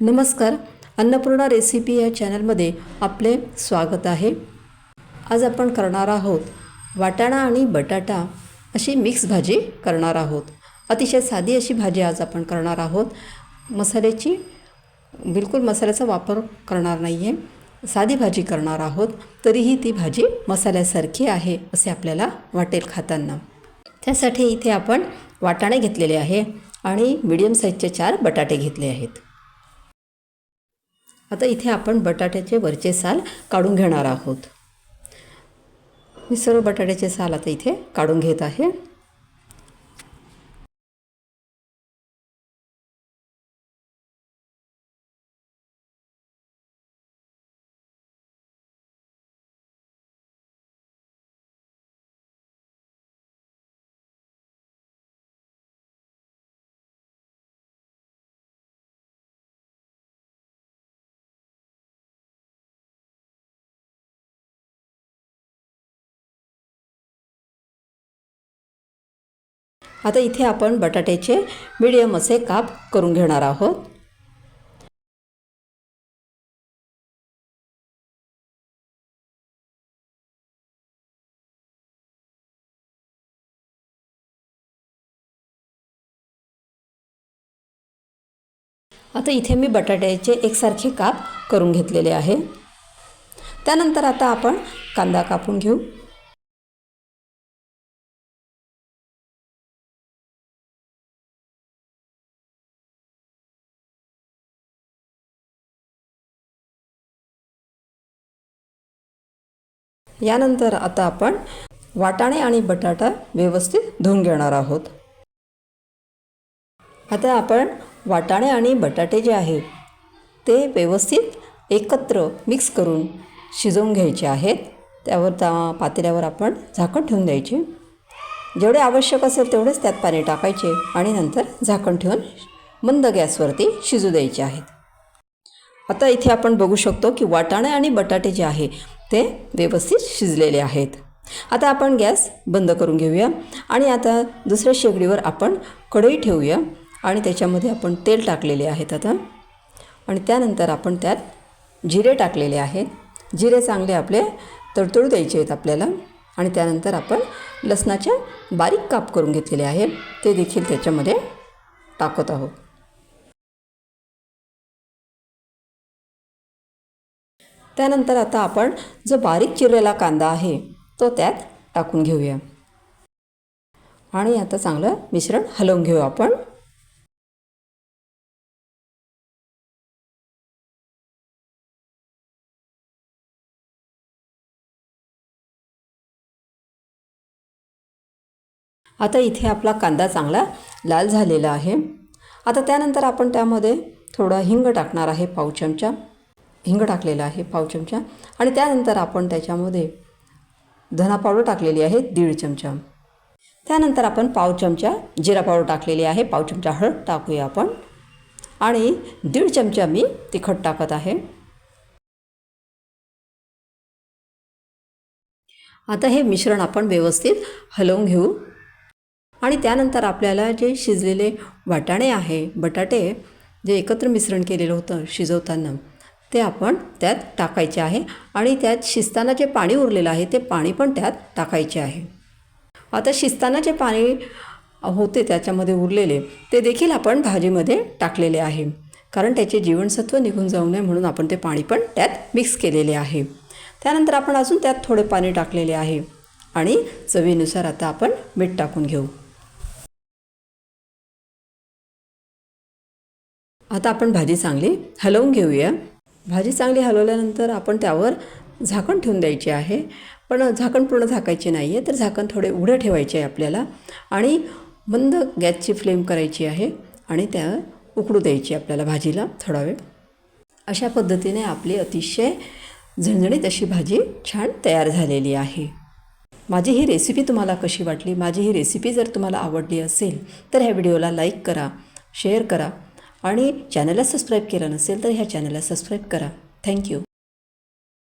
नमस्कार अन्नपूर्णा रेसिपी या चॅनलमध्ये आपले स्वागत आहे. आज आपण करणार आहोत वाटाणा आणि बटाटा अशी मिक्स भाजी करणार आहोत. अतिशय साधी अशी भाजी आज आपण करणार आहोत. मसाल्याची बिलकुल मसाल्याचा वापर करणार नाही आहे साधी भाजी करणार आहोत तरीही ती भाजी मसाल्यासारखी आहे असे आपल्याला वाटेल खाताना. त्यासाठी इथे आपण वाटाणे घेतलेले आहे आणि मिडियम साईजचे चार बटाटे घेतले आहेत. आता इथे आपण बटाट्याचे वरचे साल काढून घेणार आहोत. मी सर्व बटाट्याचे साल आता इथे काढून घेत आहे. आता इथे आपण बटाट्याचे मिडियम असे काप करून घेणार आहोत. आता इथे मी बटाट्याचे एकसारखे काप करून घेतलेले आहे. त्यानंतर आता आपण कांदा कापून घेऊ. यानंतर आता आपण वाटाणे आणि बटाटा व्यवस्थित धुवून घेणार आहोत. आता आपण वाटाणे आणि बटाटे जे आहेत ते व्यवस्थित एकत्र मिक्स करून शिजवून घ्यायचे आहेत. त्यावर त्या पातेल्यावर आपण झाकण ठेवून द्यायचे. जेवढे आवश्यक असेल तेवढेच त्यात पाणी टाकायचे आणि नंतर झाकण ठेवून मंद गॅसवरती शिजू द्यायचे आहेत. आता इथे आपण बघू शकतो की वाटाणे आणि बटाटे जे आहे ते व्यवस्थित शिजलेले आहेत. आता आपण गॅस बंद करून घेऊया आणि आता दुसऱ्या शेगडीवर आपण कढई ठेवूया आणि त्याच्यामध्ये आपण तेल टाकलेले आहेत आता. आणि त्यानंतर आपण त्यात जिरे टाकलेले आहेत. जिरे चांगले आपले तडतडू द्यायचे आहेत आपल्याला. आणि त्यानंतर आपण लसणाचे बारीक काप करून घेतलेले आहे. ते देखील त्याच्यामध्ये टाकत आहोत. त्यानंतर आता आपण जो बारीक चिरलेला कांदा आहे तो त्यात टाकून घेऊया. आणि आता चांगलं मिश्रण हलवून घेऊ आपण. आता इथे आपला कांदा चांगला लाल झालेला आहे. आता त्यानंतर आपण त्यामध्ये थोडं हिंग टाकणार आहे पाव चमचा. हिंग टाकलेला आहे पाव चमचा. आणि त्यानंतर आपण त्याच्यामध्ये धना पावडर टाकलेली आहे दीड चमचा. त्यानंतर आपण पाव चमचा जिरा पावडर टाकलेली आहे पाव चमचा हळद टाकूया आपण. आणि दीड चमचा मी तिखट टाकत आहे. आता हे मिश्रण आपण व्यवस्थित हलवून घेऊ. आणि त्यानंतर आपल्याला जे शिजलेले वाटाणे आहे बटाटे जे एकत्र मिश्रण केलेलं होतं शिजवताना ते आपण त्यात टाकायचे आहे. आणि त्यात शिजताना जे पाणी उरलेलं आहे ते पाणी पण त्यात टाकायचे आहे. आता शिजताना जे पाणी होते त्याच्यामध्ये उरलेले ते देखील आपण भाजीमध्ये टाकलेले आहे. कारण त्याचे जीवनसत्व निघून जाऊ नये म्हणून आपण ते पाणी पण त्यात मिक्स केलेले आहे. त्यानंतर आपण अजून त्यात थोडे पाणी टाकलेले आहे. आणि चवीनुसार आता आपण मीठ टाकून घेऊ. आता आपण भाजी चांगली हलवून घेऊया. भाजी चांगली हलवल्यानंतर आपण त्यावर झाकण ठेवून द्यायचे आहे. पण झाकण पूर्ण झाकायचे नाही आहे तर झाकण थोडे उघडं ठेवायचे आहे आपल्याला. आणि मंद गॅसची फ्लेम करायची आहे आणि त्या उकडू द्यायची आपल्याला भाजीला थोडा वेळ. अशा पद्धतीने आपली अतिशय झणझणीत अशी भाजी छान तयार झालेली आहे. माझी ही रेसिपी तुम्हाला कशी वाटली? माझी ही रेसिपी जर तुम्हाला आवडली असेल तर ह्या व्हिडिओला लाईक करा शेअर करा. आणि चॅनलला सबस्क्राईब केलं नसेल तर ह्या चॅनलला सबस्क्राईब करा. थँक्यू